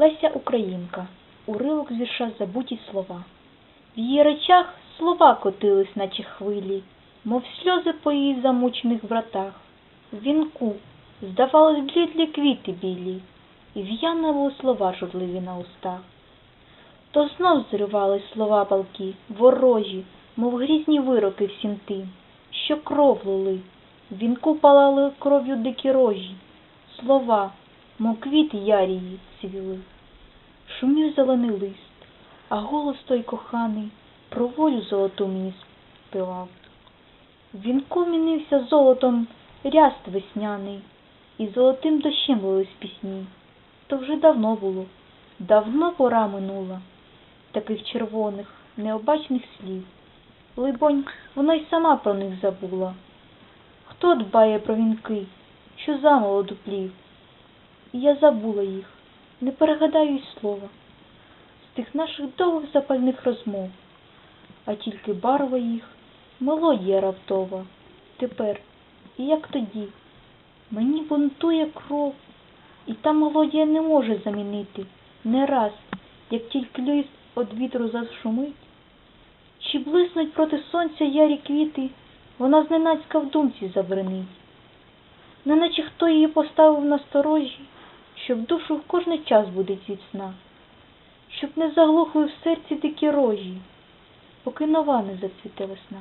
Леся Українка. Уривок з вірша забуті слова. В її речах слова котились, наче хвилі, мов сльози по її замучених вратах. В вінку, здавалось, блідлі квіти білі, і в'янули слова журливі на устах. То знов зривались слова палки, ворожі, мов грізні вироки всім тим, що кров лили, в вінку палали кров'ю дикі рожі, слова, мов квіти ярії цвіли. Шумів зелений лист, а голос той коханий про волю золоту мені співав. В вінку мінився золотом ряст весняний, і золотим дощем лились пісні. То вже давно було, давно пора минула, таких червоних, необачних слів. Либонь, вона й сама про них забула. Хто дбає про вінки, що замолоду плів? І я забула їх, не перегадаю й слова з тих наших довгих запальних розмов, а тільки барва їх, мелодія раптова. Тепер, і як тоді, мені бунтує кров, і та мелодія не може замінити не раз, як тільки лист од вітру зашумить. Чи блиснуть проти сонця ярі квіти, вона зненацька в думці забринить. Неначе хто її поставив на сторожі, щоб душу в кожний час будить від сна, щоб не заглухли в серці дикі рожі, поки нова не зацвіте весна.